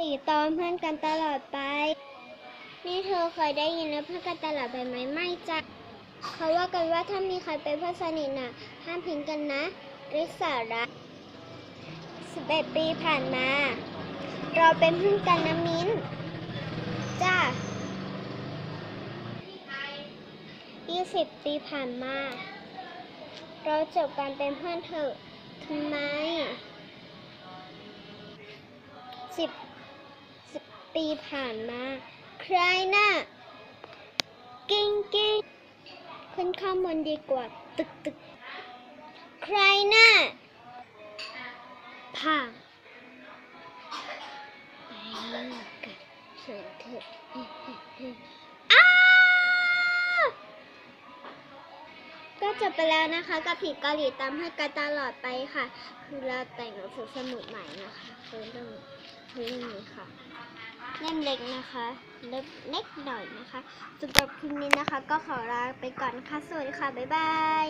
หลีตอนเพื่อนกันตลอดไป นี่เธอเคยได้ยินนะเพื่อนกันตลอดไปไหมไม่จ้ะเขาว่ากันว่าถ้ามีใครเป็นเพื่อนสนิทน่ะ ห้ามพิงกันนะริสาระ11ปีผ่านมา เราเป็นเพื่อนกันนะมิ้น จ้า20ปีผ่านมา เราจบการเป็นเพื่อนเถอะทำไมสิบ ปีผ่านมา ใครน่ะกิ้งกิ้งขึ้นข้างบนดีกว่า ตึกตึกใครน่ะผ่าไปกันเถิดเถิดอ้า ก็จบไปแล้วนะคะ กับผีเกาหลีตามให้กันตลอดไปค่ะ คือเราแต่งหนังสือสมุดใหม่นะคะคือเรื่องคือเรื่องนี้ค่ะเล่มเล็กนะคะเล็กเล็กหน่อยนะคะสำหรับคลิปนี้นะคะ ก็ขอลาไปก่อนค่ะสวัสดีค่ะบ๊ายบาย